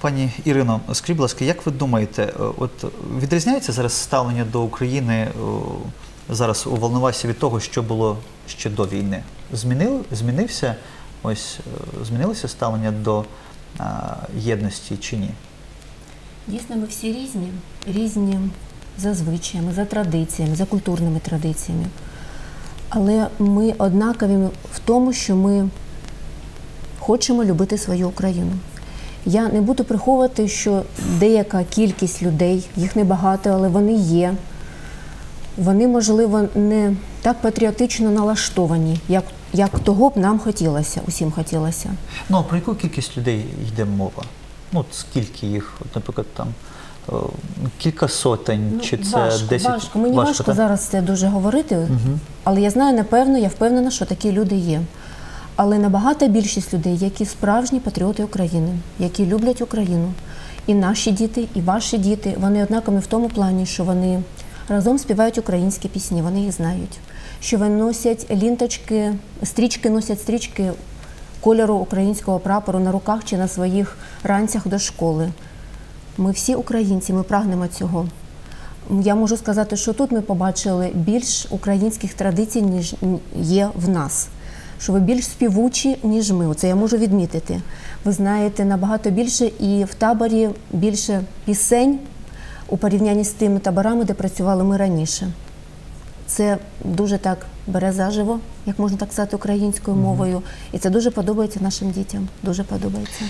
Пані Ірино, скажіть, будь ласка, як ви думаєте, е, от відрізняється зараз ставлення до України е, зараз у Волновасі від того, що було ще до війни? Змінив, змінився ось е, змінилося ставлення до а, єдності чи ні? Дійсно, ми всі різні, різні за звичаями, за традиціями, за культурними традиціями. Але ми однакові в тому, що ми хочемо любити свою Україну. Я не буду приховувати, що деяка кількість людей, їх небагато, але вони є. Вони, можливо, не так патріотично налаштовані, як, як того б нам хотілося, усім хотілося. Ну а про яку кількість людей йде мова? Ну, скільки їх, от, наприклад, там кілька сотень, чи це Ну, важко, 10? важко. Мені важко, так? зараз це дуже говорити, але я знаю, напевно, я впевнена, що такі люди є. Але набагато більшість людей, які справжні патріоти України, які люблять Україну, і наші діти, і ваші діти, вони однакові в тому плані, що вони разом співають українські пісні, вони їх знають. Що вони носять лінточки, стрічки носять стрічки кольору українського прапору на руках чи на своїх ранцях до школи. Ми всі українці, ми прагнемо цього. Я можу сказати, що тут ми побачили більш українських традицій, ніж є в нас. Що ви більш співучі, ніж ми. Це я можу відмітити. Ви знаєте набагато більше і в таборі більше пісень у порівнянні з тими таборами, де працювали ми раніше. Це дуже так бере заживо, як можна так сказати, українською мовою. І це дуже подобається нашим дітям. Дуже подобається.